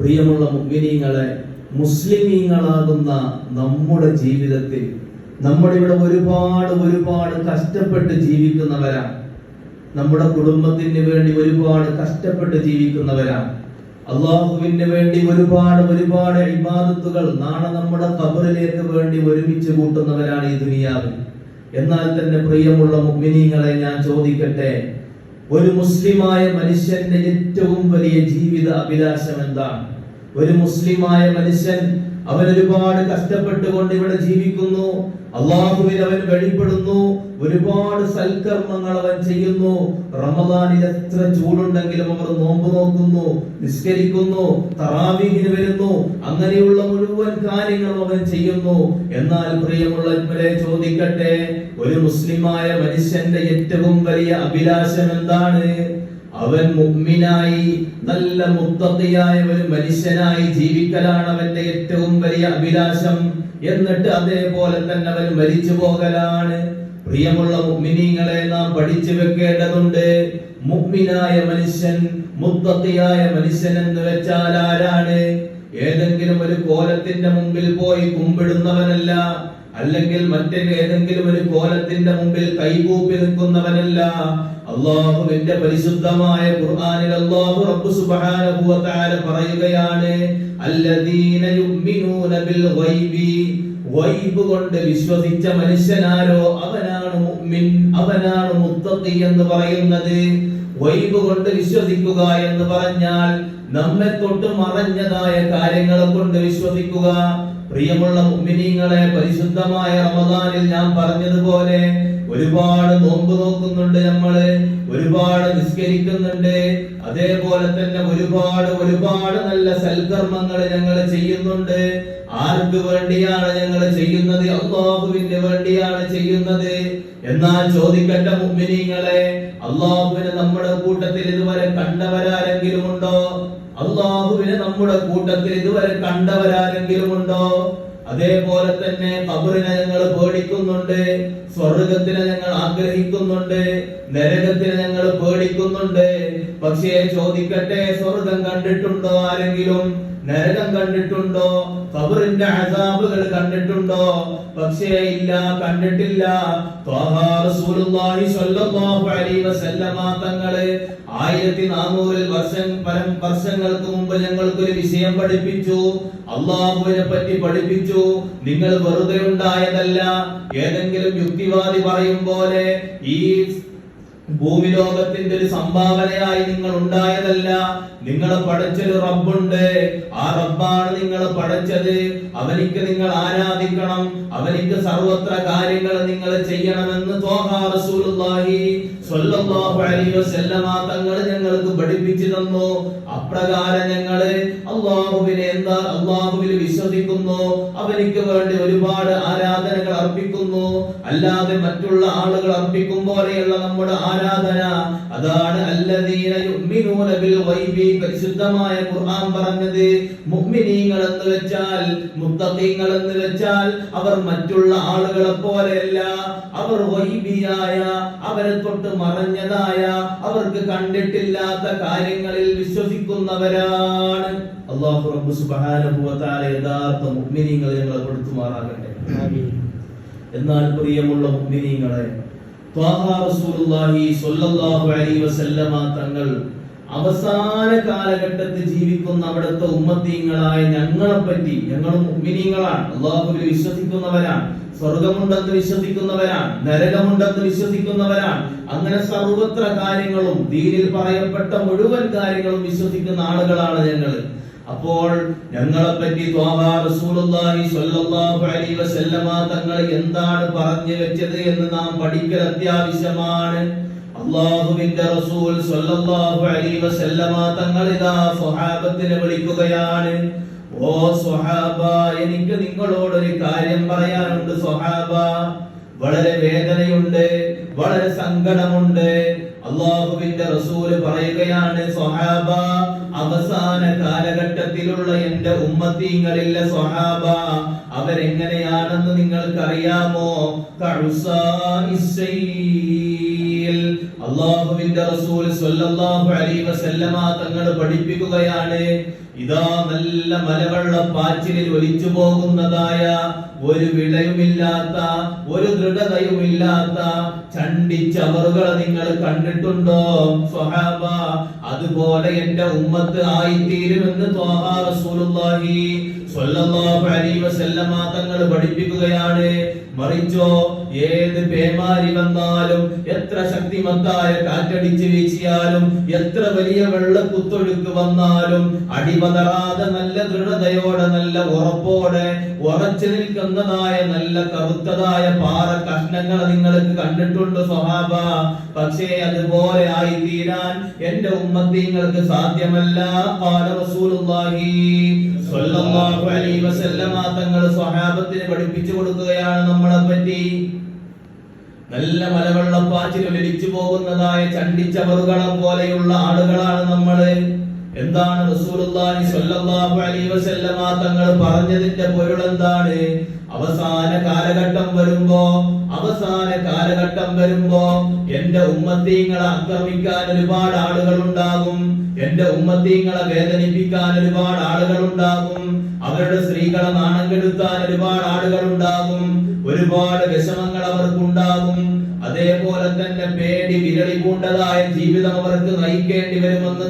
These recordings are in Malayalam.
പ്രിയമുള്ള മുഗ്മിനീങ്ങളെ മുസ്ലിമീങ്ങളാകുന്ന നമ്മുടെ ജീവിതത്തിൽ നമ്മുടെ ഇവിടെ ഒരുപാട് ഒരുപാട് കഷ്ടപ്പെട്ട് ജീവിക്കുന്നവരാണ്. നമ്മുടെ കുടുംബത്തിന് വേണ്ടി ഒരുപാട് കഷ്ടപ്പെട്ട് ജീവിക്കുന്നവരാണ്. അള്ളാഹുവിന് വേണ്ടി ഒരുപാട് ഒരുപാട് ഇബാദത്തുകൾ നാളെ നമ്മുടെ കബറിലേക്ക് വേണ്ടി ഒരുമിച്ച് കൂട്ടുന്നവരാണ് ഈ ദുനിയാവ് എന്നാൽ തന്നെ പ്രിയമുള്ള മുഗ്മിനീങ്ങളെ ഞാൻ ചോദിക്കട്ടെ ഒരു മുസ്ലിമായ മനുഷ്യന്റെ ഏറ്റവും വലിയ ജീവിത അഭിലാഷം എന്താണ്? ഒരു മുസ്ലിമായ മനുഷ്യൻ അവൻ ഒരുപാട് കഷ്ടപ്പെട്ടുകൊണ്ട് ഇവിടെ ജീവിക്കുന്നു. അള്ളാഹുവിൽ അവൻ വെളിപ്പെടുന്നു. ഒരുപാട് സൽക്കർമ്മങ്ങൾ അവൻ ചെയ്യുന്നു. റമദാനിൽ എത്ര ചൂടുണ്ടെങ്കിലും അവർ നോമ്പ് നോക്കുന്നു നിസ്കരിക്കുന്നു തറാവീഹിന് വരുന്നു. അങ്ങനെയുള്ള മുഴുവൻ കാര്യങ്ങളും അവൻ ചെയ്യുന്നു. എന്നാൽ പ്രിയമുള്ളവരെ ചോദിക്കട്ടെ ഒരു മുസ്ലിമായ മനുഷ്യന്റെ ഏറ്റവും വലിയ അഭിലാഷം എന്താണ്? അവൻ മുഗ്മിനായി നല്ല മുത്തത്തിയായ ഒരു മനുഷ്യനായി ജീവിക്കലാണ് അവന്റെ ഏറ്റവും വലിയ അഭിലാഷം. എന്നിട്ട് അതേപോലെ തന്നെ അവൻ മരിച്ചു പോകലാണ്. പ്രിയമുള്ള മുഗ്മിനീങ്ങളെ നാം പഠിച്ചു വെക്കേണ്ടതുണ്ട്. മുഗ്മിനായ മനുഷ്യൻ മുത്തത്തിയായ മനുഷ്യൻ എന്ന് വെച്ചാൽ ആരാണ്? ഏതെങ്കിലും ഒരു കോലത്തിന്റെ മുമ്പിൽ പോയി കുമ്പിടുന്നവനല്ല. അല്ലെങ്കിൽ മറ്റൊരു ഏതെങ്കിലും ഒരു കോലത്തിന്റെ മുമ്പിൽ കൈകൂപ്പി നിൽക്കുന്നവനല്ല. അള്ളാഹുവിന്റെ പരിശുദ്ധമായ ഖുർആനിൽ അല്ലാഹു റബ്ബ് സുബ്ഹാനഹു വ തആല പറയുകയാണ് അല്ലദീന യുമിനൂന ബിൽ ഗൈബി. വൈബ് കൊണ്ട് വിശ്വസിച്ച മനുഷ്യനാരോ അവനാണ് മുഅ്മിൻ അവനാണ് മുത്തഖി എന്ന് പറയുന്നത്. വൈബ് കൊണ്ട് വിശ്വസിക്കുക എന്ന് പറഞ്ഞാൽ നമ്മെ തൊട്ട് മറഞ്ഞതായ കാര്യങ്ങളെ കൊണ്ട് വിശ്വസിക്കുക. പ്രിയമുള്ള മുഅ്മിനീങ്ങളെ പരിശുദ്ധമായ റമദാനിൽ ഞാൻ പറഞ്ഞതുപോലെ ഒരുപാട് നോമ്പ് നോക്കുന്നുണ്ട് നമ്മൾ ഒരുപാട് നിസ്കരിക്കുന്നുണ്ട്. അതേപോലെ തന്നെ ഒരുപാട് ഒരുപാട് നല്ല സൽകർമ്മങ്ങൾ ഞങ്ങൾ ചെയ്യുന്നുണ്ട്. ആർക്ക് വേണ്ടിയാണ് ഞങ്ങൾ ചെയ്യുന്നത്? അള്ളാഹുവിന് വേണ്ടിയാണ് ചെയ്യുന്നത്. എന്നാൽ ചോദിക്കട്ടെ മുമ്മിനീങ്ങളെ അള്ളാഹുവിനെ നമ്മുടെ കൂട്ടത്തിൽ ഇതുവരെ കണ്ടവരാരെങ്കിലും ഉണ്ടോ? അള്ളാഹുവിനെ നമ്മുടെ കൂട്ടത്തിൽ ഇതുവരെ കണ്ടവരാരെങ്കിലും ഉണ്ടോ അതേപോലെ തന്നെ കബറിനെ ഞങ്ങൾ പേടിക്കുന്നുണ്ട് സ്വർഗത്തിനെ ഞങ്ങൾ ആഗ്രഹിക്കുന്നുണ്ട് നരകത്തിനെ ഞങ്ങൾ പേടിക്കുന്നുണ്ട്. പക്ഷേ ചോദിക്കട്ടെ സ്വർഗം കണ്ടിട്ടുണ്ടോ ആരെങ്കിലും? നരകം കണ്ടിട്ടുണ്ടോ? ഖബറിന്റെ അസാബുകൾ കണ്ടിട്ടുണ്ടോ? പക്ഷേ ഇല്ല കണ്ടിട്ടില്ല. വസല്ലമ തങ്ങൾ ആയിരത്തി നാനൂറിൽ വർഷം പരം വർഷങ്ങൾക്ക് മുമ്പ് ഞങ്ങൾക്ക് ഒരു വിഷയം പഠിപ്പിച്ചു. അള്ളാഹുവിനെ പറ്റി പഠിപ്പിച്ചു. നിങ്ങൾ വെറുതെ ഉണ്ടായതല്ല. ഏതെങ്കിലും യുക്തിവാദി പറയും പോലെ ഈ ഭൂമി ലോകത്തിന്റെ ഒരു സംഭാവനയായി നിങ്ങൾ ഉണ്ടായതല്ല നിങ്ങളെ പടച്ചൊരു റബ്ബുണ്ട്. ആ റബ്ബാണ് നിങ്ങളെ പടച്ചത്. അവനിക്ക് നിങ്ങൾ ആരാധിക്കണം. അവനിക്ക് സർവത്ര കാര്യങ്ങൾ നിങ്ങൾ ചെയ്യണമെന്ന് തോഹാ റസൂലുള്ളാഹി തങ്ങൾ ഞങ്ങൾക്ക് പഠിപ്പിച്ചു തന്നു. അപ്രകാരം ഞങ്ങൾ അള്ളാഹുവിനെ എന്താ അള്ളാഹുവിൽ വിശ്വസിക്കുന്നു. അവനിക്ക് വേണ്ടി ഒരുപാട് ആരാധനകൾ അർപ്പിക്കുന്നു. അല്ലാതെ മറ്റുള്ള ആളുകൾ അർപ്പിക്കും നമ്മുടെ ആരാധന അതാണ് പരിശുദ്ധമായ ഖുർആൻ പറഞ്ഞത് മുഅ്മിനീങ്ങൾ എന്ന് വെച്ചാൽ മുത്തഖീങ്ങൾ എന്ന് വെച്ചാൽ അവർ മറ്റുള്ള ആളുകളെ പോലെയല്ല. അവർ വൈബിയായ അവരെ തൊട്ട് മറഞ്ഞതായ അവർക്ക് കണ്ടിട്ടില്ലാത്ത കാര്യങ്ങളിൽ വിശ്വസിക്കുന്നവരാണ്. റബ്ബു യഥാർത്ഥ ഞങ്ങളെ കൊടുത്തുമാറാകട്ടെ എന്നാൽ പ്രിയമുള്ള വസല്ലമ തങ്ങൾ അവസാന കാലഘട്ടത്തിൽ ജീവിക്കുന്ന അവിടുത്തെ ഉമ്മത്തീങ്ങളായ ഞങ്ങളെ പറ്റി ഞങ്ങളും ഉമ്മിനീങ്ങളാണ്. അള്ളാഹുവിൽ വിശ്വസിക്കുന്നവരാണ്. സ്വർഗമുണ്ടെന്ന് വിശ്വസിക്കുന്നവരാണ്. നരകമുണ്ടെന്ന് വിശ്വസിക്കുന്നവരാണ്. അങ്ങനെ സർവത്ര കാര്യങ്ങളും ദീനിൽ പറയപ്പെട്ട മുഴുവൻ കാര്യങ്ങളും വിശ്വസിക്കുന്ന ആളുകളാണ് ഞങ്ങൾ അപ്പോൾ ഞങ്ങളെ പറ്റി തങ്ങൾ എന്താണ് പറഞ്ഞു വെച്ചത് എന്ന് നാം പഠിക്കൽ അത്യാവശ്യമാണ്. അള്ളാഹുവിന്റെ റസൂൽ സ്വല്ലല്ലാഹു അലൈഹി വസല്ലമ തങ്ങൾ ഇതാ സ്വഹാബത്തിനെ വിളിക്കുകയാണ്. ഓ സ്വഹാബ എനിക്ക് നിങ്ങളോട് ഒരു കാര്യം പറയാനുണ്ട് സ്വഹാബ. വളരെ വേദനയുണ്ട് വളരെ സങ്കടമുണ്ട്. അള്ളാഹുവിന്റെ റസൂൽ പറയുകയാണ് സ്വഹാബ അവസാന കാലഘട്ടത്തിലുള്ള എന്റെ ഉമ്മത്തീങ്ങളില്ല സ്വഹാബ. അവരെങ്ങനെയാണെന്ന് നിങ്ങൾക്കറിയാമോ? കഴുസാ അള്ളാഹുവിന്റെ റസൂൽ സ്വല്ലല്ലാഹു അലൈഹി വസല്ലമ തങ്ങൾ പഠിപ്പിക്കുകയാണ്. ഇതാ നല്ല മലവെള്ളപ്പാച്ചിലിൽ ഒലിച്ചു പോകുന്നതായ ഒരു വിളയുമില്ലാത്ത ഒരു ദൃഢതയുമില്ലാത്ത ചണ്ടിച്ചവറുകളെ നിങ്ങൾ കണ്ടിട്ടുണ്ടോ? സ്വഹാബ അതുപോലെ എന്റെ ഉമ്മത്ത് ആയിത്തീരുമെന്ന് റസൂലുള്ളാഹി സ്വല്ലല്ലാഹു അലൈഹി വസല്ലമ തങ്ങൾ പഠിപ്പിക്കുകയാണ്. മറിച്ചോ ഏത് പേമാരി വന്നാലും എത്ര ശക്തിമത്തായ കാറ്റടിച്ച് വീശിയാലും എത്ര വലിയ വെള്ളക്കുത്തൊഴുക്ക് വന്നാലും അടിപതറാതെ നല്ല ദൃഢതയോടെ നല്ല ഉറപ്പോടെ ഉറച്ചു നിൽക്കുന്നതായ നല്ല കറുത്തതായ പാറ കഷ്ണങ്ങൾ നിങ്ങൾക്ക് കണ്ടിട്ടുണ്ട് സ്വഹാബ. പക്ഷേ അതുപോലെ ആയി തീരാൻ എന്റെ ഉമ്മത്തിങ്ങൾക്ക് സാധ്യമല്ല. തങ്ങൾ സ്വഹാബത്തിന് പഠിപ്പിച്ചു കൊടുക്കുകയാണ് നമ്മളെ പറ്റി നല്ല മലവെള്ളപ്പാച്ചിൽ ഒലിച്ചു പോകുന്നതായ ചണ്ടിച്ചവറുകളെ പോലെയുള്ള ആളുകളാണ് നമ്മൾ. എന്താണ് റസൂലുള്ളാഹി സ്വല്ലല്ലാഹു അലൈഹി വസല്ലമ തങ്ങൾ പറഞ്ഞതിന്റെ പൊരുൾ എന്താണ്? അവസാന കാലഘട്ടം വരുമ്പോ അവസാന കാലഘട്ടം വരുമ്പോ എന്റെ ഉമ്മത്തീങ്ങളെ ആക്രമിക്കാൻ ഒരുപാട് ആളുകൾ ഉണ്ടാകും. എന്റെ ഉമ്മത്തീങ്ങളെ വേദനിപ്പിക്കാൻ ഒരുപാട് ആളുകൾ ഉണ്ടാകും. അവരുടെ സ്ത്രീകളെ നാണം കെടുത്താൻ ഒരുപാട് ആളുകൾ ഉണ്ടാകും. ഒരുപാട് വിഷമങ്ങൾ അവർക്കുണ്ടാകും. അതേപോലെ തന്നെ പേടി വിരളി പൂണ്ടതായ ജീവിതം അവർക്ക് നയിക്കേണ്ടി വരുമെന്ന്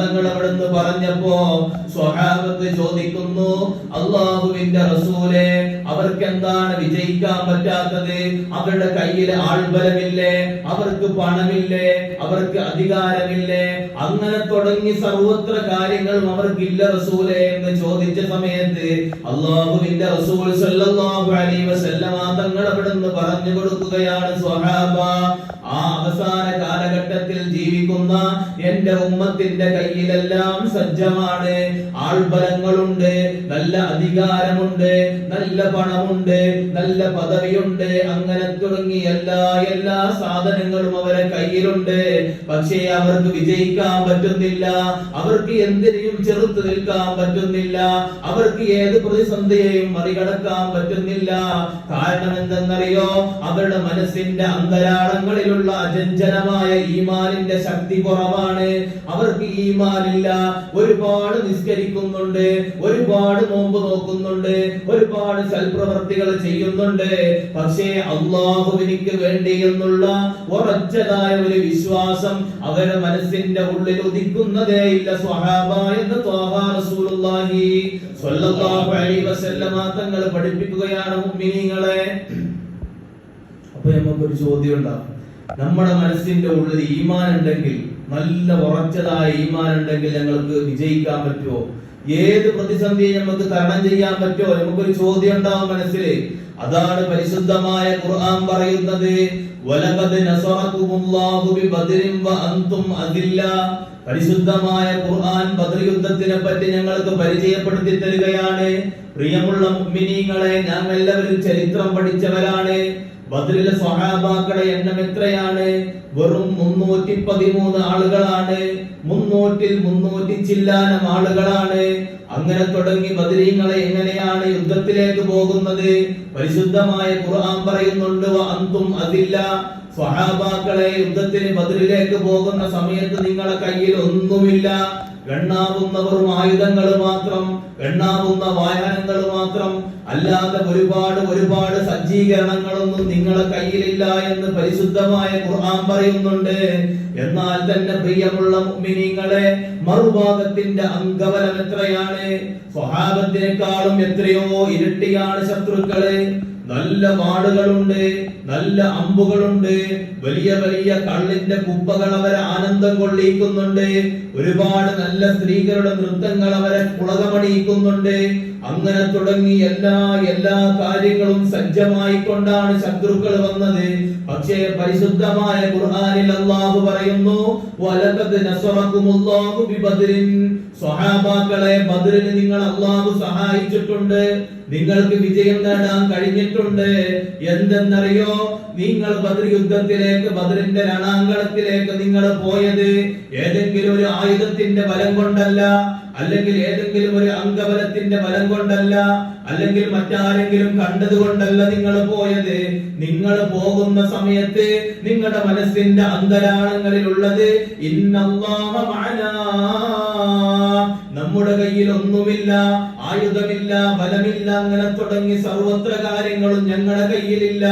തങ്ങൾ അവിടുന്ന് പറഞ്ഞപ്പോ സ്വഹാബത്ത് ചോദിക്കുന്നു അള്ളാഹുവിന്റെ റസൂലെ അവർക്ക് എന്താണ് വിജയിക്കാൻ പറ്റാത്തത്? അവരുടെ കയ്യിൽ ആൾബലമില്ലേ? അവർക്ക് പണമില്ലേ? അവർക്ക് അധികാരമില്ലേ? അങ്ങനെ തുടങ്ങി സർവത്ര കാര്യങ്ങളും അവർക്കില്ല റസൂലെ എന്ന് ചോദിച്ച സമയത്ത് അള്ളാഹുവിന്റെ റസൂൽ സല്ലല്ലാഹു അലൈഹി വസല്ലമ തങ്ങൾ പറഞ്ഞു കൊടുക്കുകയാണ് സ്വഹാബ. ആ അവസാന കാലഘട്ടത്തിൽ ജീവിക്കുന്ന എന്റെ ഉമ്മത്തിന്റെ കയ്യിലെല്ലാം സജ്ജമാണ്. ആൾബലങ്ങളുണ്ട് നല്ല അധികാരമുണ്ട് നല്ല പണമുണ്ട് നല്ല പദവിയുണ്ട്. അങ്ങനെ തുടങ്ങി എല്ലാ എല്ലാ സാധനങ്ങളും അവരെ കയ്യിലുണ്ട്. പക്ഷേ അവർക്ക് വിജയിക്കാൻ പറ്റുന്നില്ല. അവർക്ക് എന്തിനേയും ചെറുത്ത് നിൽക്കാൻ പറ്റുന്നില്ല. അവർക്ക് ഏത് പ്രതിസന്ധിയെയും മറികടക്കാൻ പറ്റുന്നില്ല. കാരണം എന്തെന്നറിയോ? അവരുടെ മനസ്സിന്റെ അന്തരാളങ്ങളിലുള്ള അജഞ്ചനമായ ഈമാനിന്റെ ശക്തി കുറവാണ്. അവർക്ക് ഈമാനില്ല. ഒരുപാട് നിസ്കരിക്കുന്നുണ്ട്. ഒരുപാട് നോമ്പ് നോക്കുന്നുണ്ട്. ഒരുപാട് സൽപ്രവർത്തികൾ ചെയ്യുന്നുണ്ട്. പക്ഷേ അള്ളാഹുവിനിക്ക് വേണ്ടി എന്നുള്ള ഉറച്ചതായ ഒരു വിശ്വാസം അവരുടെ മനസ്സിന്റെ ഉള്ളിൽ ഉദിക്കുന്നതേ ഇല്ല. സ്വഹാബ എന്ന് സ്വല്ലല്ലാഹു അലൈഹി വസല്ലമ തങ്ങൾ പഠിപ്പിക്കുകയാണ് മുഅ്മിനീങ്ങളെ അപ്പൊ നമുക്കൊരു ചോദ്യം ഉണ്ടാവും. നമ്മുടെ മനസ്സിന്റെ ഉള്ളിൽ ഈമാൻ ഉണ്ടെങ്കിൽ നല്ല ഉറച്ചതായ ഈമാൻ ഉണ്ടെങ്കിൽ ഞങ്ങൾക്ക് വിജയിക്കാൻ പറ്റുമോ? ഏത് പ്രതിസന്ധിയെ നമുക്ക് തരണം ചെയ്യാൻ പറ്റുമോ? നമുക്കൊരു ചോദ്യം ഉണ്ടാവും മനസ്സിൽ. അതാണ് പരിശുദ്ധമായ ഖുർആൻ പറയുന്നത്. വലഖദ് നസറകുമുല്ലാഹു ബിബദ്രിൻ വഅൻതും അദില്ല. പരിശുദ്ധമായ ഖുർആൻ ബദർ യുദ്ധത്തിനെ പറ്റി ഞങ്ങൾക്ക് പരിചയപ്പെടുത്തി തരികയാണ്. പ്രിയമുള്ള മുഅ്മിനീങ്ങളെ ഞങ്ങൾ എല്ലാവരും ചരിത്രം പഠിച്ചവരാണ്. ബദറിലെ സ്വഹാബാക്കളെ എണ്ണം എത്രയാണ്? വെറും മുന്നൂറ്റി പതിമൂന്ന് ആളുകളാണ്. മുന്നൂറ്റിൽ മുന്നൂറ്റി ചില്ലാനം ആളുകളാണ്. അങ്ങനെ തുടങ്ങി ബദരീങ്ങളെ എങ്ങനെയാണ് യുദ്ധത്തിലേക്ക് പോകുന്നത്? പരിശുദ്ധമായ ഖുർആൻ പറയുന്നുണ്ട് "വ അന്തും അതില്ല സ്വഹാബാക്കളെ യുദ്ധത്തിന് ബദറിലേക്ക് പോകുന്ന സമയത്ത് നിങ്ങളെ കയ്യിൽ ഒന്നുമില്ല. എണ്ണാവുന്നവരും ആയുധങ്ങൾ മാത്രം എണ്ണാവുന്ന വാഹനങ്ങൾ മാത്രം. അല്ലാതെ ഒരുപാട് ഒരുപാട് സജ്ജീകരണങ്ങളൊന്നും നിങ്ങളെ കയ്യിലില്ല എന്ന് പരിശുദ്ധമായ ഖുർആൻ പറയുന്നുണ്ട്. എന്നാൽ തന്നെ പ്രിയമുള്ള മുഅ്മിനീങ്ങളെ മറുഭാഗത്തിന്റെ അംഗബലം എത്രയാണ്? സ്വഹാബത്തിനേക്കാളും എത്രയോ ഇരട്ടിയാണ് ശത്രുക്കൾ. നല്ല മാടുകളുണ്ട് നല്ല അമ്പുകളുണ്ട് വലിയ വലിയ കള്ളിന്റെ കുപ്പകൾ അവരെ ആനന്ദം കൊള്ളിക്കുന്നുണ്ട് ഒരുപാട് നല്ല സ്ത്രീകളുടെ നൃത്തങ്ങൾ അവരെ പുളകമണിയിക്കുന്നുണ്ട് അങ്ങനെ തുടങ്ങി എല്ലാ എല്ലാ കാര്യങ്ങളും സജ്ജമായി കൊണ്ടാണ് ശത്രുക്കൾ വന്നത്. പക്ഷേ പരിശുദ്ധമായ ഖുർആനിൽ അല്ലാഹു പറയുന്നു വലഖദ് നസറകുമുല്ലാഹു ബിബദ്രിൻ. സ്വഹാബാക്കളെ ബദ്രിന് നിങ്ങൾ അല്ലാഹു സഹായിച്ചിട്ടുണ്ട്. നിങ്ങൾക്ക് വിജയം നേടാൻ കഴിഞ്ഞിട്ടുണ്ട്. എന്തെന്നറിയോ? നിങ്ങൾ ബദർ യുദ്ധത്തിലേക്ക് ബദറിന്റെ രണാങ്കണത്തിലേക്ക് നിങ്ങൾ പോയത് ഏതെങ്കിലും ഒരു ആയുധത്തിന്റെ ബലം കൊണ്ടല്ല. അല്ലെങ്കിൽ ഏതെങ്കിലും ഒരു അംഗബലത്തിന്റെ ബലം കൊണ്ടല്ല അല്ലെങ്കിൽ മറ്റാരെങ്കിലും കണ്ടതുകൊണ്ടല്ല നിങ്ങൾ പോയത്. നിങ്ങൾ പോകുന്ന സമയത്ത് നിങ്ങളുടെ മനസ്സിന്റെ അന്തരാളങ്ങളിലുള്ളത് ഇന്നല്ലാഹ മഅനാ നമ്മുടെ കയ്യിൽ ഒന്നുമില്ല ആയുധമില്ല ബലമില്ല അങ്ങനെ തുടങ്ങി സർവത്ര കാര്യങ്ങളും ഞങ്ങളുടെ കയ്യിലില്ല.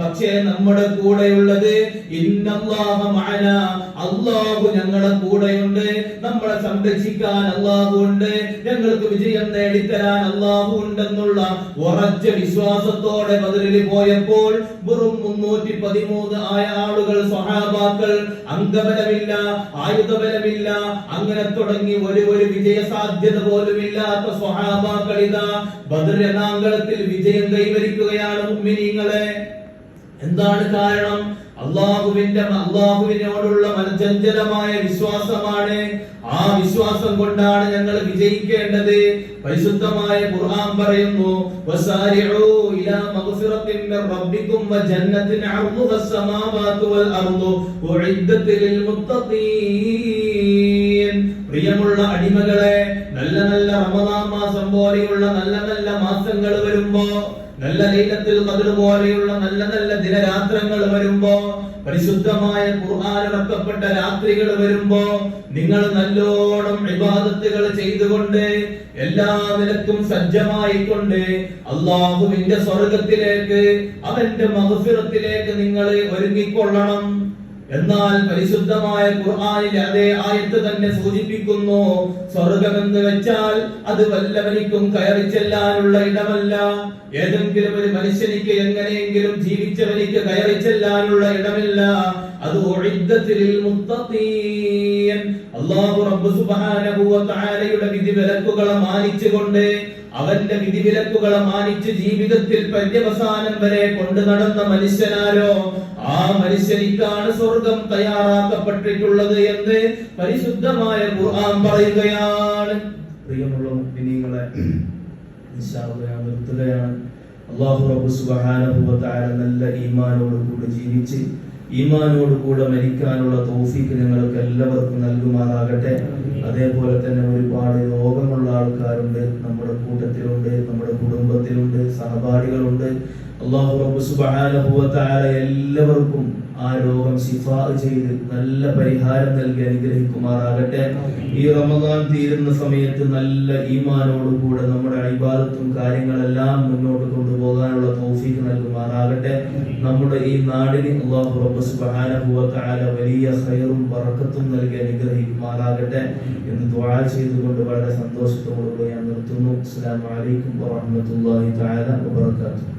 പക്ഷേ നമ്മുടെ കൂടെയുള്ളത് അള്ളാഹു ഞങ്ങളുടെ കൂടെയുണ്ട്. നമ്മളെ സംരക്ഷിക്കാൻ അള്ളാഹു ഉണ്ട്. ഞങ്ങൾക്ക് വിജയം നേടിത്തരാൻ അള്ളാഹു ഉണ്ടെന്നുള്ള ഉറച്ച വിശ്വാസത്തോടെ ബദലിൽ പോയപ്പോൾ വെറും മുന്നൂറ്റി പതിമൂന്ന് ആയ ആളുകൾ സ്വഹാബാക്കൾ അംഗബലമില്ല ആയുധബലമില്ല അങ്ങനെ തുടങ്ങി ഒരു ഒരു വിജയ സാധ്യത പോലും ഇല്ലാത്ത സ്വഹാബാക്കൾ ഇതാ ബദർ രണാങ്കണത്തിൽ വിജയം കൈവരിക്കുകയാണ് മുഅ്മിനീങ്ങളെ എന്താണ് കാരണം? അള്ളാഹുവിന്റെ അള്ളാഹുവിനോടുള്ള മനചഞ്ചലമായ വിശ്വാസമാണ്. ആ വിശ്വാസം കൊണ്ടാണ് ഞങ്ങൾ വിജയിക്കേണ്ടത്. പരിശുദ്ധമായ ഖുർആൻ പറയുന്നു വസാരിഉ ഇലാ മഗ്ഫിറത്തിൻ മിർ റബ്ബിക്കും വജന്നത്തിൻ അർദുഹ അസ്സമാവാതു വൽ അർദു. ഉഇദ്ദത്തിൽ മുത്തഖീൻ. പ്രിയമുള്ള അടിമകളെ നല്ല നല്ല റമദാൻ മാസം പോലെയുള്ള നല്ല നല്ല മാസങ്ങൾ വരുമ്പോ നല്ല ലൈലത്തിൽ ഖദർ പോലെയുള്ള നല്ല നല്ല ദിനരാത്രങ്ങൾ വരുമ്പോ പരിശുദ്ധമായ ഖുർആൻ ഇറക്കപ്പെട്ട രാത്രികൾ വരുമ്പോ നിങ്ങൾ നല്ലോണം ഇബാദത്തുകൾ ചെയ്തുകൊണ്ട് എല്ലാ നിലക്കും സജ്ജമായിക്കൊണ്ട് അള്ളാഹുവിന്റെ സ്വർഗത്തിലേക്ക് അവന്റെ മഹസുരത്തിലേക്ക് നിങ്ങളെ ഒരുങ്ങിക്കൊള്ളണം. എന്നാൽ പരിശുദ്ധമായ ഖുർആനിലെ അതേ ആയത്ത് തന്നെ സൂചിപ്പിക്കുന്നു. സ്വർഗമെന്ന് വെച്ചാൽ അത് വല്ലവനിക്കും കയറി ചെല്ലാനുള്ള ഇടമല്ല. ഏതെങ്കിലും ഒരു മനുഷ്യനിക്ക് എങ്ങനെയെങ്കിലും ജീവിച്ചവനിക്ക് കയറി ചെല്ലാനുള്ള ഇടമില്ല. അത് അല്ലാഹു റബ്ബ് സുബ്ഹാനഹു വിധി മാനിച്ചുകൊണ്ട് അവന്റെ വിധി വിലക്കുകളെ മാനിച്ച് ജീവിതത്തിൽ പര്യവസാനം വരെ കൊണ്ടു നടന്ന മനുഷ്യനാരോ? ആ മനുഷ്യനിക്കാണ് സ്വർഗം തയ്യാറാക്കപ്പെട്ടിട്ടുള്ളത് എന്ന് പരിശുദ്ധമായ ഖുർആൻ പറയുകയാണ്. പ്രിയമുള്ള ഞാൻ നിർത്തുകയാണ് അല്ലാഹു റബ്ബ് സുബ്ഹാനഹു വ തആല നല്ല ഈമാനോട് കൂടി ജീവിച്ച് ഈമാനോട് കൂടെ മരിക്കാനുള്ള തൗഫീക്ക് ഞങ്ങൾക്ക് എല്ലാവർക്കും നൽകുമാറാകട്ടെ. അതേപോലെ തന്നെ ഒരുപാട് രോഗമുള്ള ആൾക്കാരുണ്ട്. നമ്മുടെ കൂട്ടത്തിലുണ്ട് നമ്മുടെ കുടുംബത്തിലുണ്ട് സഹപാഠികളുണ്ട്. അള്ളാഹു റബ്ബ് സുബ്ഹാനഹു വ എല്ലാവർക്കും ആ രോഗം ശിഫാ ചെയ്ത് നല്ല പരിഹാരം നൽകി അനുഗ്രഹിക്കുമാറാകട്ടെ. ഈ റമദാൻ തീരുന്ന സമയത്ത് നല്ല ഈമാനോട് കൂടെ നമ്മുടെ അഴിബാദത്തും കാര്യങ്ങളെല്ലാം മുന്നോട്ട് കൊണ്ടുപോകാനുള്ള തൗഫീഖ് നൽകുമാറാകട്ടെ. നമ്മുടെ ഈ നാടിന് അള്ളാഹു റബ്ബ് സുബ്ഹാനഹു വ തആല വലിയ ഖൈറും ബറക്കത്തും നൽകി അനുഗ്രഹിക്കുമാറാകട്ടെ എന്ന് ദുആ ചെയ്തുകൊണ്ട് വളരെ സന്തോഷത്തോടുകൂടി ഞാൻ നിർത്തുന്നു. അസ്സലാമു അലൈക്കും വറഹ്മത്തുള്ളാഹി തആല വബറകാതുഹു.